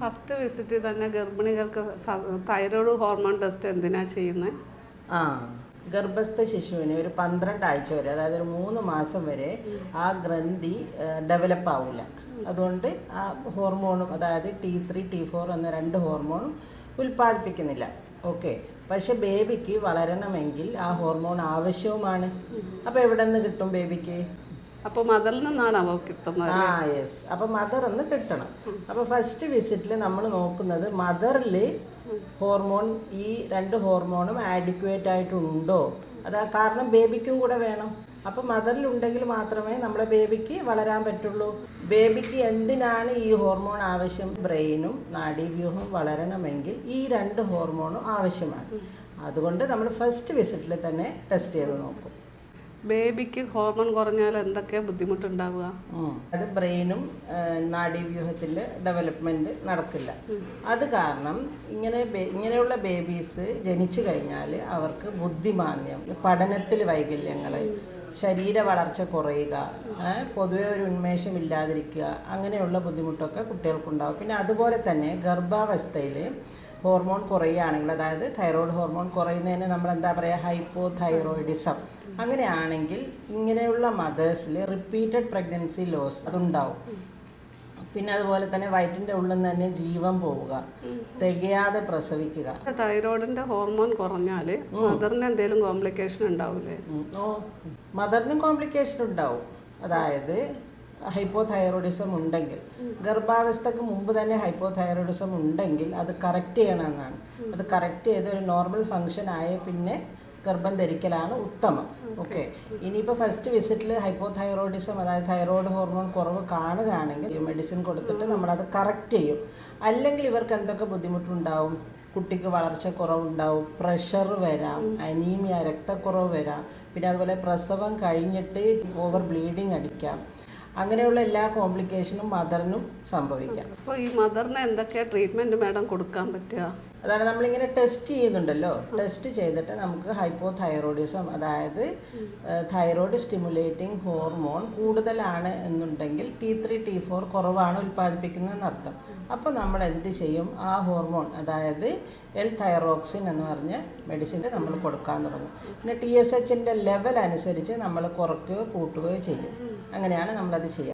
First visit തന്നെ ഗർഭിണികൾക്ക് thyroid hormone test എന്തിനാ ചെയ്യുന്നത് ആ ഗർഭസ്ഥ ശിശുവിന് ഒരു പന്ത്രണ്ട് ആഴ്ച വരെ അതായത് ഒരു മൂന്ന് മാസം വരെ ആ ഗ്രന്ഥി ഡെവലപ്പ് ആവില്ല അതുകൊണ്ട് ആ ഹോർമോണും അതായത് ടി ത്രീ ടി ഫോർ എന്ന രണ്ട് ഹോർമോണും ഉൽപ്പാദിപ്പിക്കുന്നില്ല. ഓക്കെ. പക്ഷെ ബേബിക്ക് വളരണമെങ്കിൽ ആ ഹോർമോൺ ആവശ്യവുമാണ്. അപ്പോൾ എവിടെ നിന്ന് കിട്ടും ബേബിക്ക്? അപ്പോൾ മദറിൽ നിന്നാണ് അവ കിട്ടുന്നത് ആ യെസ് അപ്പൊ മദർ എന്ന് കിട്ടണം. അപ്പൊ ഫസ്റ്റ് വിസിറ്റിൽ നമ്മൾ നോക്കുന്നത് മദറിൽ ഹോർമോൺ ഈ രണ്ട് ഹോർമോണും ആഡിക്വേറ്റ് ആയിട്ടുണ്ടോ? അതാ കാരണം ബേബിക്കും കൂടെ വേണം. അപ്പൊ മദറിൽ ഉണ്ടെങ്കിൽ മാത്രമേ നമ്മളെ ബേബിക്ക് വളരാൻ പറ്റുള്ളൂ. ബേബിക്ക് എന്തിനാണ് ഈ ഹോർമോൺ ആവശ്യം? ബ്രെയിനും നാഡീവ്യൂഹവും വളരണമെങ്കിൽ ഈ രണ്ട് ഹോർമോണും ആവശ്യമാണ്. അതുകൊണ്ട് നമ്മൾ ഫസ്റ്റ് വിസിറ്റിൽ തന്നെ ടെസ്റ്റ് ചെയ്ത് നോക്കും. ബേബിക്ക് ഹോർമോൺ കുറഞ്ഞാൽ എന്തൊക്കെ ബുദ്ധിമുട്ടുണ്ടാവുക. അത് ബ്രെയിനും നാഡീവ്യൂഹത്തിന്റെ ഡെവലപ്മെന്റ് നടക്കില്ല. അത് കാരണം ഇങ്ങനെ ഇങ്ങനെയുള്ള ബേബീസ് ജനിച്ചു കഴിഞ്ഞാൽ അവർക്ക് ബുദ്ധിമാന്യം പഠനത്തിൽ വൈകല്യങ്ങൾ ശരീര വളർച്ച കുറയുക പൊതുവെ ഒരു ഉന്മേഷം ഇല്ലാതിരിക്കുക അങ്ങനെയുള്ള ബുദ്ധിമുട്ടൊക്കെ കുട്ടികൾക്കുണ്ടാവും. പിന്നെ അതുപോലെ തന്നെ ഗർഭാവസ്ഥയിൽ ഹോർമോൺ കുറയുകയാണെങ്കിൽ അതായത് തൈറോയ്ഡ് ഹോർമോൺ കുറയുന്നതിന് നമ്മൾ എന്താ പറയുക? ഹൈപ്പോ തൈറോയിഡിസം അങ്ങനെയാണെങ്കിൽ ഇങ്ങനെയുള്ള മദേഴ്സിൽ റിപ്പീറ്റഡ് പ്രഗ്നൻസി ലോസ് അതുണ്ടാവും. പിന്നെ അതുപോലെ തന്നെ വയറ്റിന്റെ ഉള്ളിൽ നിന്ന് തന്നെ ജീവൻ പോവുക തികയാതെ പ്രസവിക്കുക. തൈറോയിഡിന്റെ ഹോർമോൺ കുറഞ്ഞാൽ മദറിന് എന്തെങ്കിലും കോംപ്ലിക്കേഷൻ ഉണ്ടാവില്ലേ. ഓ മദറിനും കോംപ്ലിക്കേഷൻ ഉണ്ടാവും. അതായത് ഹൈപ്പോ തൈറോയിഡിസം ഉണ്ടെങ്കിൽ ഗർഭാവസ്ഥക്ക് മുമ്പ് തന്നെ ഹൈപ്പോതൈറോയിഡിസം ഉണ്ടെങ്കിൽ അത് കറക്റ്റ് ചെയ്യണമെന്നാണ്. അത് കറക്റ്റ് ചെയ്ത് ഒരു നോർമൽ ഫങ്ഷൻ ആയ പിന്നെ ഗർഭം ധരിക്കലാണ് ഉത്തമം. ഓക്കെ. ഇനിയിപ്പോൾ ഫസ്റ്റ് വിസിറ്റിൽ ഹൈപ്പോതൈറോയിഡിസം അതായത് തൈറോയിഡ് ഹോർമോൺ കുറവ് കാണുകയാണെങ്കിൽ മെഡിസിൻ കൊടുത്തിട്ട് നമ്മളത് കറക്റ്റ് ചെയ്യും. അല്ലെങ്കിൽ ഇവർക്ക് എന്തൊക്കെ ബുദ്ധിമുട്ടുണ്ടാവും? കുട്ടിക്ക് വളർച്ച കുറവുണ്ടാവും പ്രഷർ വരാം അനീമിയ രക്തക്കുറവ് വരാം. പിന്നെ അതുപോലെ പ്രസവം കഴിഞ്ഞിട്ട് ഓവർ ബ്ലീഡിങ് അടിക്കാം. അങ്ങനെയുള്ള എല്ലാ കോംപ്ലിക്കേഷനും മദറിനും സംഭവിക്കാം. അപ്പോൾ ഈ മദറിന് എന്തൊക്കെ ട്രീറ്റ്മെന്റ് മാഡം കൊടുക്കാൻ പറ്റുക? അതാണ് നമ്മളിങ്ങനെ ടെസ്റ്റ് ചെയ്യുന്നുണ്ടല്ലോ. ടെസ്റ്റ് ചെയ്തിട്ട് നമുക്ക് ഹൈപ്പോ തൈറോയിഡിസം അതായത് തൈറോയിഡ് സ്റ്റിമുലേറ്റിംഗ് ഹോർമോൺ കൂടുതലാണ് എന്നുണ്ടെങ്കിൽ ടി ത്രീ ടി ഫോർ കുറവാണ് ഉൽപ്പാദിപ്പിക്കുന്നതെന്ന് അർത്ഥം. അപ്പോൾ നമ്മൾ എന്ത് ചെയ്യും? ആ ഹോർമോൺ അതായത് എൽ തൈറോക്സിൻ എന്ന് പറഞ്ഞ മെഡിസിൻ നമ്മൾ കൊടുക്കാൻ തുടങ്ങും. പിന്നെ ടി എസ് എച്ചിന്റെ ലെവൽ അനുസരിച്ച് നമ്മൾ കുറയ്ക്കുകയോ കൂട്ടുകയോ ചെയ്യും. അങ്ങനെയാണ് നമ്മളത് ചെയ്യുക